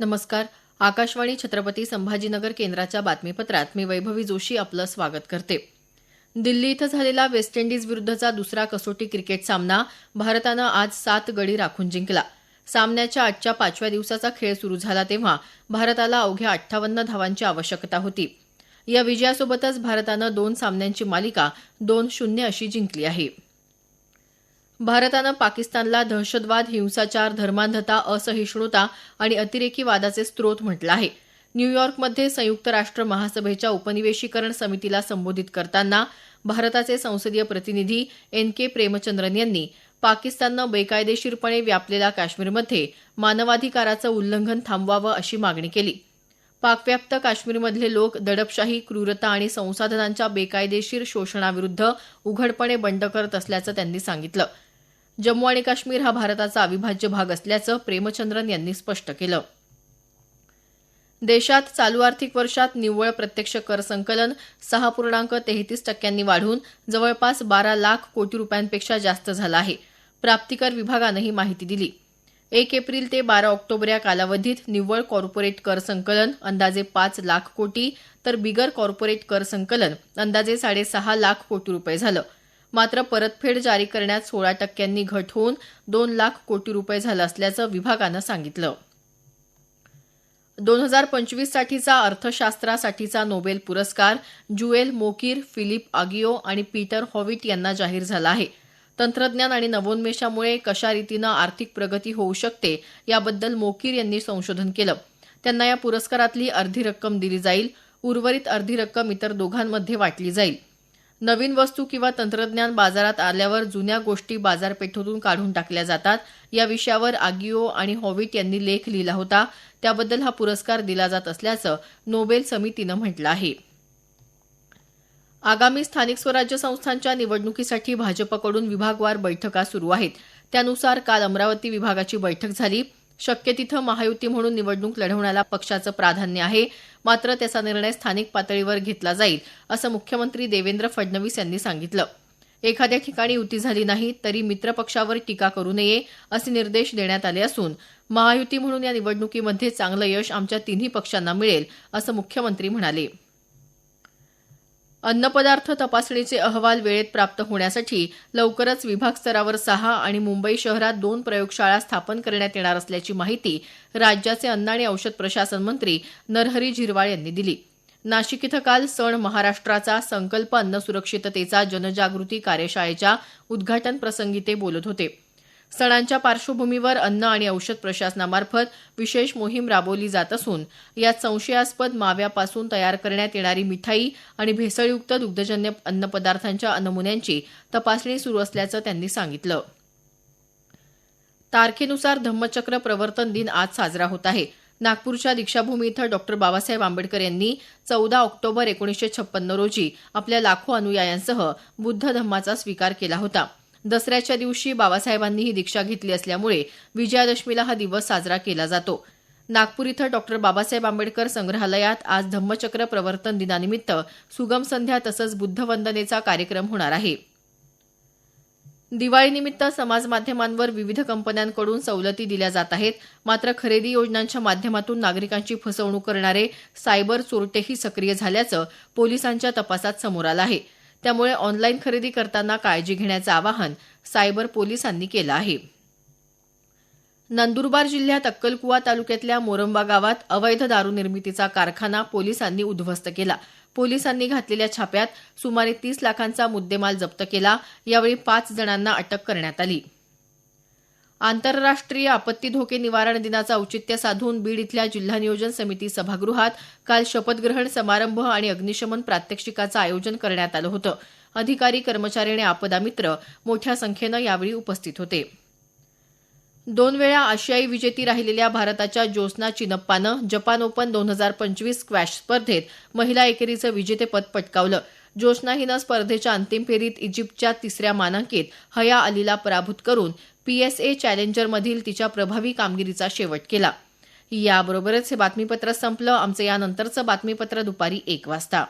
नमस्कार. आकाशवाणी छत्रपती संभाजीनगर केंद्राच्या बातमीपत्रात मी वैभवी जोशी आपलं स्वागत करते. दिल्ली इथं झालेला वेस्ट इंडिज विरुद्धचा दुसरा कसोटी क्रिकेट सामना भारतानं आज सात गडी राखून जिंकला. सामन्याच्या आजच्या पाचव्या दिवसाचा खेळ सुरू झाला तेव्हा भारताला अवघ्या अठ्ठावन्न धावांची आवश्यकता होती. या विजयासोबतच भारतानं दोन सामन्यांची मालिका दोन शून्य अशी जिंकली आहे. भारतानं पाकिस्तानला दहशतवाद हिंसाचार धर्मांधता असहिष्णुता आणि अतिरेकी वादाचे स्रोत म्हटलं आहे. न्यूयॉर्कमध्ये संयुक्त राष्ट्र महासभेच्या उपनिवेशीकरण समितीला संबोधित करताना भारताचे संसदीय प्रतिनिधी एन के प्रेमचंद्रन यांनी पाकिस्ताननं बेकायदेशीरपणे व्यापलेल्या काश्मीरमध्ये मानवाधिकाराचं उल्लंघन थांबवावं अशी मागणी केली. पाकव्याप्त काश्मीरमधले लोक दडपशाही क्रूरता आणि संसाधनांच्या बेकायदेशीर शोषणाविरुद्ध उघडपणे बंड करत असल्याचं त्यांनी सांगितलं. जम्मू आणि काश्मीर हा भारताचा अविभाज्य भाग असल्याचं प्रेमचंद्रन यांनी स्पष्ट केलं. देशात चालू आर्थिक वर्षात निव्वळ प्रत्यक्ष कर संकलन सहा पूर्णांक तेहतीस टक्क्यांनी वाढून जवळपास बारा लाख कोटी रुपयांपेक्षा जास्त झालं आहे प्राप्तिकर विभागानं ही माहिती दिली. एक एप्रिल ते बारा ऑक्टोबर या कालावधीत निव्वळ कॉर्पोरेट कर संकलन अंदाजे पाच लाख कोटी तर बिगर कॉर्पोरेट कर संकलन अंदाजे साडेसहा लाख कोटी रुपये झालं. मात्र परतफेड जारी करण्यात सोळा टक्क्यांनी घट होऊन दोन लाख कोटी रुपये झालं असल्याचं विभागानं सांगितलं. दोन हजार पंचवीस साठीचा अर्थशास्त्रासाठीचा नोबेल पुरस्कार जुएल मोकीर फिलिप आगिओ आणि पीटर हॉविट यांना जाहीर झाला आहे. तंत्रज्ञान आणि नवोन्मेषामुळे कशा रीतीनं आर्थिक प्रगती होऊ शकते याबद्दल मोकीर यांनी संशोधन केलं. त्यांना या पुरस्कारातली अर्धी रक्कम दिली जाईल उर्वरित अर्धी रक्कम इतर दोघांमध्ये वाटली जाईल. नवीन वस्तू किंवा तंत्रज्ञान बाजारात आल्यावर जुन्या गोष्टी बाजारपेठेतून काढून टाकल्या जातात. या विषयावर आगिओ आणि हॉविट यांनी लेख लिहिला होता. त्याबद्दल हा पुरस्कार दिला जात असल्याचं नोबेल समितीनं म्हटलं आहे. आगामी स्थानिक स्वराज्य संस्थांच्या निवडणुकीसाठी भाजपकडून विभागवार बैठका सुरू आहेत. त्यानुसार काल अमरावती विभागाची बैठक झाली. शक्य तिथं महायुती म्हणून निवडणूक लढवण्याला पक्षाचं प्राधान्य आहे. मात्र त्याचा निर्णय स्थानिक पातळीवर घेतला जाईल असं मुख्यमंत्री देवेंद्र फडणवीस यांनी सांगितलं. एखाद्या ठिकाणी युती झाली नाही तरी मित्रपक्षावर टीका करू नये असे निर्देश देण्यात आले असून महायुती म्हणून या निवडणुकीमध्ये चांगलं यश आमच्या तिन्ही पक्षांना मिळेल असं मुख्यमंत्री म्हणाले. अन्नपदार्थ तपासणीचे अहवाल वेळेत प्राप्त होण्यासाठी लवकरच विभाग स्तरावर सहा आणि मुंबई शहरात दोन प्रयोगशाळा स्थापन करण्यात येणार असल्याची माहिती राज्याचे अन्न आणि औषध प्रशासन मंत्री नरहरी झिरवाळ यांनी दिली. नाशिक इथं काल सण महाराष्ट्राचा संकल्प अन्न सुरक्षिततेचा जनजागृती कार्यशाळेच्या उद्घाटन प्रसंगी ते बोलत होते. सणांच्या पार्श्वभूमीवर अन्न आणि औषध प्रशासनामार्फत विशेष मोहीम राबवली जात असून यात संशयास्पद माव्यापासून तयार करण्यात येणारी मिठाई आणि भेसळयुक्त दुग्धजन्य अन्नपदार्थांच्या नमुन्यांची तपासणी सुरू असल्याचं त्यांनी सांगितलं. तारखेनुसार धम्मचक्र प्रवर्तन दिन आज साजरा होत आहे. नागपूरच्या दीक्षाभूमी इथं डॉक्टर बाबासाहेब आंबेडकर यांनी चौदा ऑक्टोबर एकोणीसशे छप्पन्न रोजी आपल्या लाखो अनुयायांसह बुद्ध धम्माचा स्वीकार केला होता. दसऱ्याच्या दिवशी बाबासाहेबांनी ही दीक्षा घेतली असल्यामुळे विजयादशमीला हा दिवस साजरा केला जातो. नागपूर इथं डॉक्टर बाबासाहेब आंबेडकर संग्रहालयात आज धम्मचक्र प्रवर्तन दिनानिमित्त सुगम संध्या तसंच बुद्ध वंदनेचा कार्यक्रम होणार आहे. दिवाळीनिमित्त समाज माध्यमांवर विविध कंपन्यांकडून सवलती दिल्या जात आहेत. मात्र खरेदी योजनांच्या माध्यमातून नागरिकांची फसवणूक करणारे सायबर चोरटेही सक्रिय झाल्याचं पोलिसांच्या तपासात समोर आलं आहे. त्यामुळे ऑनलाईन खरेदी करताना काळजी घेण्याचं आवाहन सायबर पोलिसांनी केलं आहे. नंदुरबार जिल्ह्यात अक्कलकुवा तालुक्यातल्या मोरंबा गावात अवैध दारू निर्मितीचा कारखाना पोलिसांनी उद्ध्वस्त केला. पोलिसांनी घातलेल्या छाप्यात सुमारे तीस लाखांचा मुद्देमाल जप्त केला. यावेळी पाच जणांना अटक करण्यात आली. आंतरराष्ट्रीय आपत्ती धोके निवारण दिनाचं औचित्य साधून बीड इथल्या जिल्हा नियोजन समिती सभागृहात काल शपथग्रहण समारंभ आणि अग्निशमन प्रात्यक्षिकाचं आयोजन करण्यात आलं होतं. अधिकारी कर्मचारी आणि आपदा मित्र मोठ्या संख्येनं यावेळी उपस्थित होते. दोन वेळा आशियाई विजेती राहिलेल्या भारताच्या ज्योत्स्ना चिनप्पानं जपान ओपन दोन हजार पंचवीस स्क्वॅश स्पर्धेत महिला एकेरीचं विजेतेपद पटकावलं. ज्योत्स्ना हिनं स्पर्धेच्या अंतिम फेरीत इजिप्तच्या तिसऱ्या मानांकित हया अलीला पराभूत करून पीएसए चॅलेंजरमधील तिच्या प्रभावी कामगिरीचा शेवट केला. याबरोबरच हे बातमीपत्र संपलं. आमचं यानंतरचं बातमीपत्र दुपारी एक वाजता.